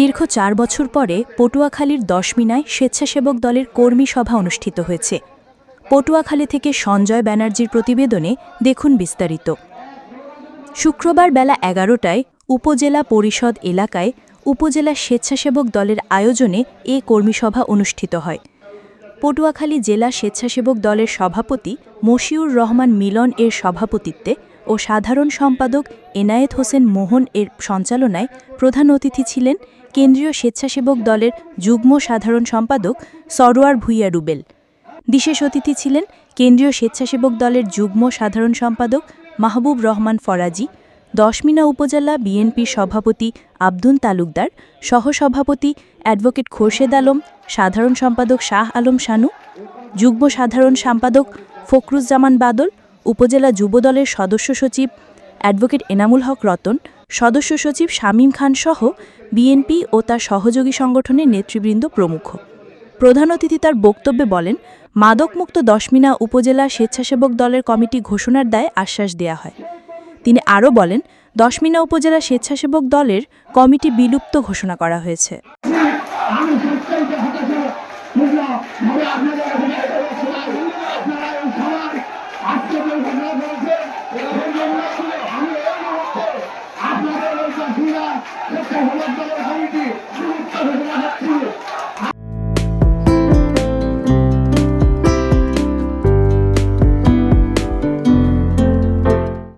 দীর্ঘ চার বছর পরে পটুয়াখালীর দশমিনায় স্বেচ্ছাসেবক দলের কর্মী সভা অনুষ্ঠিত হয়েছে। পটুয়াখালী থেকে সঞ্জয় ব্যানার্জির প্রতিবেদনে দেখুন বিস্তারিত। শুক্রবার বেলা এগারোটায় উপজেলা পরিষদ এলাকায় উপজেলা স্বেচ্ছাসেবক দলের আয়োজনে এ কর্মীসভা অনুষ্ঠিত হয়। পটুয়াখালী জেলা স্বেচ্ছাসেবক দলের সভাপতি মশিউর রহমান মিলন এর সভাপতিত্বে ও সাধারণ সম্পাদক এনায়েত হোসেন মোহন এর সঞ্চালনায় প্রধান অতিথি ছিলেন কেন্দ্রীয় স্বেচ্ছাসেবক দলের যুগ্ম সাধারণ সম্পাদক সরোয়ার ভুইয়া রুবেল। বিশেষ অতিথি ছিলেন কেন্দ্রীয় স্বেচ্ছাসেবক দলের যুগ্ম সাধারণ সম্পাদক মাহবুব রহমান ফরাজি, দশমিনা উপজেলা বিএনপির সভাপতি আব্দুল তালুকদার, সহসভাপতি অ্যাডভোকেট খোরশেদ আলম, সাধারণ সম্পাদক শাহ আলম শানু, যুগ্ম সাধারণ সম্পাদক ফখরুজ্জামান বাদল উপজেলা যুবদলের সদস্য সচিব অ্যাডভোকেট এনামুল হক রতন, সদস্য সচিব শামীম খান সহ বিএনপি ও তার সহযোগী সংগঠনের নেতৃবৃন্দ প্রমুখ। প্রধান অতিথি তার বক্তব্যে বলেন, মাদকমুক্ত দশমিনা উপজেলা স্বেচ্ছাসেবক দলের কমিটি ঘোষণার দায় আশ্বাস দেয়া হয়। তিনি আরও বলেন, দশমিনা উপজেলা স্বেচ্ছাসেবক দলের কমিটি বিলুপ্ত ঘোষণা করা হয়েছে। হলো দলের কমিটি